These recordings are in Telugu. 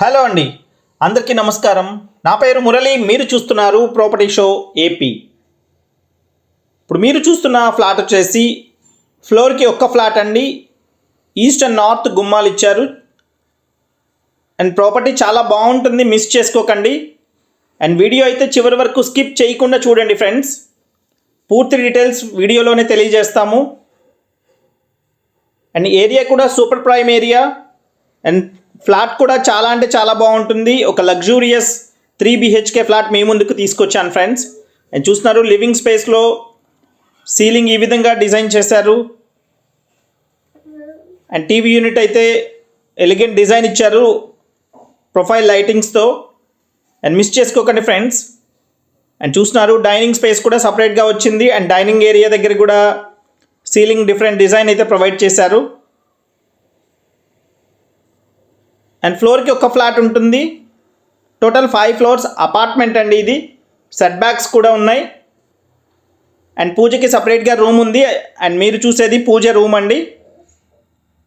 హలో అండి. అందరికీ నమస్కారం. నా పేరు మురళి. మీరు చూస్తున్నారు ప్రాపర్టీ షో ఏపీ ఇప్పుడు మీరు చూస్తున్న ఫ్లాట్ వచ్చేసి ఫ్లోర్కి ఒక్క ఫ్లాట్ అండి. ఈస్ట్ అండ్ నార్త్ గుమ్మాలు ఇచ్చారు. అండ్ ప్రాపర్టీ చాలా బాగుంటుంది. మిస్ చేసుకోకండి. అండ్ వీడియో అయితే చివరి వరకు స్కిప్ చేయకుండా చూడండి ఫ్రెండ్స్ పూర్తి డీటెయిల్స్ వీడియోలోనే తెలియజేస్తాము. అండ్ ఏరియా కూడా super prime area and flat కూడా చాలా అంటే చాలా బాగుంటుంది. ఒక లగ్జూరియస్ త్రీ బిహెచ్కే ఫ్లాట్ మీ ముందుకు తీసుకొచ్చాను ఫ్రెండ్స్. అండ్ చూస్తున్నారు లివింగ్ స్పేస్లో సీలింగ్ ఈ విధంగా డిజైన్ చేశారు. అండ్ టీవీ యూనిట్ అయితే ఎలిగెంట్ డిజైన్ ఇచ్చారు ప్రొఫైల్ లైటింగ్స్తో అండ్ మిస్ చేసుకోకండి ఫ్రెండ్స్. అండ్ చూస్తున్నారు డైనింగ్ స్పేస్ కూడా సపరేట్గా వచ్చింది. అండ్ డైనింగ్ ఏరియా దగ్గర కూడా సీలింగ్ డిఫరెంట్ డిజైన్ అయితే ప్రొవైడ్ చేశారు. అండ్ ఫ్లోర్కి ఒక ఫ్లాట్ ఉంటుంది. టోటల్ ఫైవ్ ఫ్లోర్స్ అపార్ట్మెంట్ అండి ఇది. సెట్ బ్యాక్స్ కూడా ఉన్నాయి. అండ్ పూజకి సపరేట్గా రూమ్ ఉంది. అండ్ మీరు చూసేది పూజ రూమ్ అండి.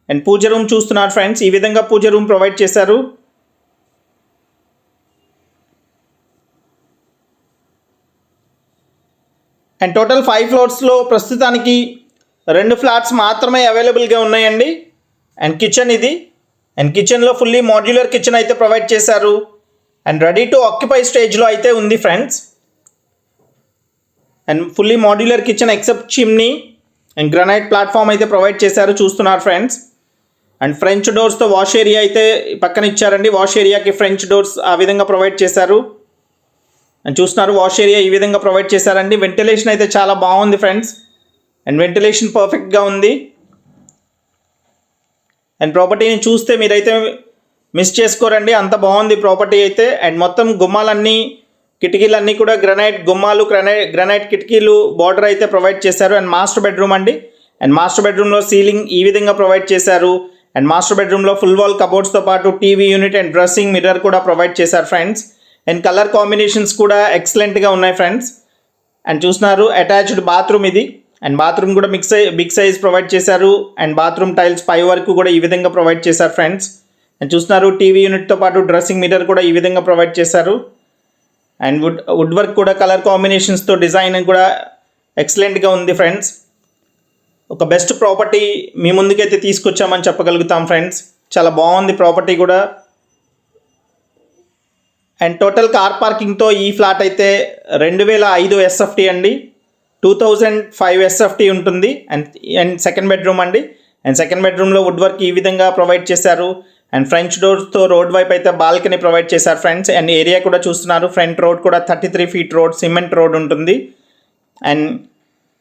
అండ్ పూజ రూమ్ చూస్తున్నారు ఫ్రెండ్స్. ఈ విధంగా పూజ రూమ్ ప్రొవైడ్ చేశారు. అండ్ టోటల్ ఫైవ్ ఫ్లోర్స్లో ప్రస్తుతానికి రెండు ఫ్లాట్స్ మాత్రమే అవైలబుల్గా ఉన్నాయండి. అండ్ కిచెన్ ఇది. అండ్ కిచెన్లో ఫుల్లీ మాడ్యులర్ కిచెన్ అయితే ప్రొవైడ్ చేశారు. అండ్ రెడీ టు ఆక్యుపై స్టేజ్లో అయితే ఉంది friends and fully modular kitchen except chimney and granite platform అయితే ప్రొవైడ్ చేశారు చూస్తున్నారు ఫ్రెండ్స్ అండ్ ఫ్రెంచ్ డోర్స్తో వాష్ ఏరియా అయితే పక్కన ఇచ్చారండి. వాష్ ఏరియాకి ఫ్రెంచ్ డోర్స్ ఆ విధంగా ప్రొవైడ్ చేశారు. అండ్ చూస్తున్నారు వాష్ ఏరియా ఈ విధంగా ప్రొవైడ్ చేశారండి. వెంటిలేషన్ అయితే చాలా బాగుంది ఫ్రెండ్స్ అండ్ వెంటిలేషన్ పర్ఫెక్ట్గా ఉంది. అండ్ ప్రాపర్టీని చూస్తే మీరైతే మిస్ చేసుకోరండి. అంత బాగుంది ప్రాపర్టీ అయితే. అండ్ మొత్తం గుమ్మాలన్నీ కిటికీలన్నీ కూడా గ్రనైట్ గుమ్మాలు గ్రనైట్ గ్రనైట్ కిటికీలు బార్డర్ అయితే ప్రొవైడ్ చేశారు. అండ్ మాస్టర్ బెడ్రూమ్ అండి. అండ్ మాస్టర్ బెడ్రూమ్లో సీలింగ్ ఈ విధంగా ప్రొవైడ్ చేశారు. అండ్ మాస్టర్ బెడ్రూమ్లో ఫుల్ వాల్ కబోర్డ్స్తో పాటు TV unit and dressing mirror కూడా ప్రొవైడ్ చేశారు ఫ్రెండ్స్ అండ్ కలర్ కాంబినేషన్స్ కూడా ఎక్సలెంట్గా ఉన్నాయి ఫ్రెండ్స్ అండ్ చూస్తున్నారు అటాచ్డ్ బాత్రూమ్ ఇది. అండ్ బాత్రూమ్ కూడా మిక్స్ బిగ్ సైజ్ ప్రొవైడ్ చేశారు. అండ్ బాత్రూమ్ టైల్స్ పై వరకు కూడా ఈ విధంగా ప్రొవైడ్ చేశారు ఫ్రెండ్స్ అండ్ చూస్తున్నారు టీవీ యూనిట్తో పాటు డ్రెస్సింగ్ మిర్రర్ కూడా ఈ విధంగా ప్రొవైడ్ చేశారు. అండ్ వుడ్ వుడ్ వర్క్ కూడా కలర్ కాంబినేషన్స్తో డిజైన్ కూడా ఎక్సలెంట్గా ఉంది ఫ్రెండ్స్ ఒక బెస్ట్ ప్రాపర్టీ మీ ముందుకైతే తీసుకొచ్చామని చెప్పగలుగుతాం ఫ్రెండ్స్ చాలా బాగుంది ప్రాపర్టీ కూడా. అండ్ టోటల్ కార్ పార్కింగ్తో ఈ ఫ్లాట్ అయితే రెండు వేల ఐదు ఎస్ఎఫ్టీ అండి. టూ థౌజండ్ ఫైవ్ ఎస్ఎఫ్టీ ఉంటుంది. అండ్ అండ్ సెకండ్ బెడ్రూమ్ అండి. అండ్ సెకండ్ బెడ్రూమ్లో వుడ్ వర్క్ ఈ విధంగా ప్రొవైడ్ చేశారు. అండ్ ఫ్రెంచ్ డోర్స్తో రోడ్ వైపు అయితే బాల్కనీ ప్రొవైడ్ చేశారు ఫ్రెండ్స్ అండ్ ఏరియా కూడా చూస్తున్నారు. ఫ్రంట్ రోడ్ కూడా thirty three feet road cement road ఉంటుంది. అండ్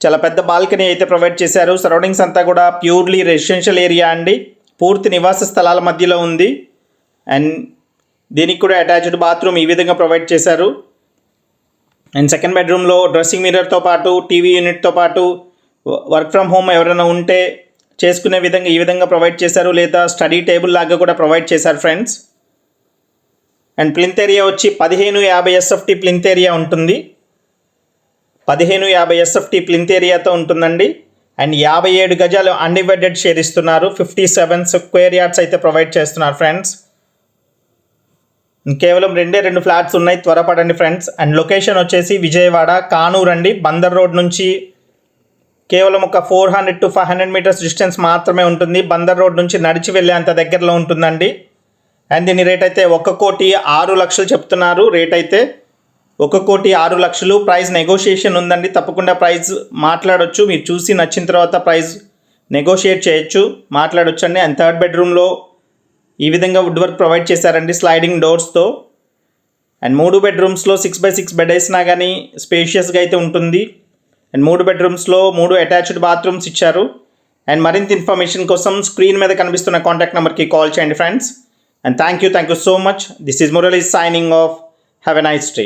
చాలా పెద్ద బాల్కనీ అయితే ప్రొవైడ్ చేశారు. సరౌండింగ్స్ అంతా కూడా ప్యూర్లీ రెసిడెన్షియల్ ఏరియా అండి. పూర్తి నివాస స్థలాల మధ్యలో ఉంది. అండ్ దీనికి కూడా అటాచ్డ్ బాత్రూమ్ ఈ విధంగా ప్రొవైడ్ చేశారు. అండ్ సెకండ్ బెడ్రూమ్లో డ్రెస్సింగ్ మిర్రర్తో పాటు టీవీ యూనిట్తో పాటు వర్క్ ఫ్రమ్ హోమ్ ఎవరైనా ఉంటే చేసుకునే విధంగా ఈ విధంగా ప్రొవైడ్ చేశారు లేదా స్టడీ టేబుల్ లాగా కూడా ప్రొవైడ్ చేశారు ఫ్రెండ్స్. అండ్ ప్లింత్ ఏరియా వచ్చి పదిహేను యాభై ఎస్ఎఫ్టీ ప్లింత్ ఏరియా ఉంటుంది. పదిహేను యాభై ఎస్ఎఫ్టీ ప్లింత్ ఏరియాతో ఉంటుందండి. అండ్ యాభై ఏడు గజాలు అన్డివైడెడ్ షేర్ ఇస్తున్నారు. ఫిఫ్టీ సెవెన్ స్క్వేర్ యార్డ్స్ అయితే ప్రొవైడ్ చేస్తున్నారు ఫ్రెండ్స్. కేవలం రెండే రెండు ఫ్లాట్స్ ఉన్నాయి. త్వరపడండి ఫ్రెండ్స్. అండ్ లొకేషన్ వచ్చేసి విజయవాడ కానూరు అండి. బందర్ రోడ్ నుంచి కేవలం ఒక four hundred to five hundred metres distance మాత్రమే ఉంటుంది. బందర్ రోడ్ నుంచి నడిచి వెళ్ళే అంత దగ్గరలో ఉంటుందండి. అండ్ దీని రేట్ అయితే ఒక కోటి ఆరు లక్షలు చెప్తున్నారు. రేట్ అయితే ఒక కోటి ఆరు లక్షలు. ప్రైస్ నెగోషియేషన్ ఉందండి. తప్పకుండా ప్రైస్ మాట్లాడొచ్చు. మీరు చూసి నచ్చిన తర్వాత ప్రైస్ నెగోషియేట్ చేయొచ్చు. మాట్లాడొచ్చు అండి అండ్ థర్డ్ బెడ్రూమ్లో ఈ విధంగా వుడ్ వర్క్ ప్రొవైడ్ చేశారండి స్లైడింగ్ డోర్స్తో అండ్ మూడు బెడ్రూమ్స్లో సిక్స్ బై సిక్స్ బెడ్ వేసినా కానీ స్పేషియస్గా అయితే ఉంటుంది. అండ్ మూడు బెడ్రూమ్స్లో మూడు అటాచ్డ్ బాత్రూమ్స్ ఇచ్చారు. అండ్ మరింత ఇన్ఫర్మేషన్ కోసం స్క్రీన్ మీద కనిపిస్తున్న కాంటాక్ట్ నెంబర్కి కాల్ చేయండి friends and thank you thank you so much this is Murali signing off have a nice day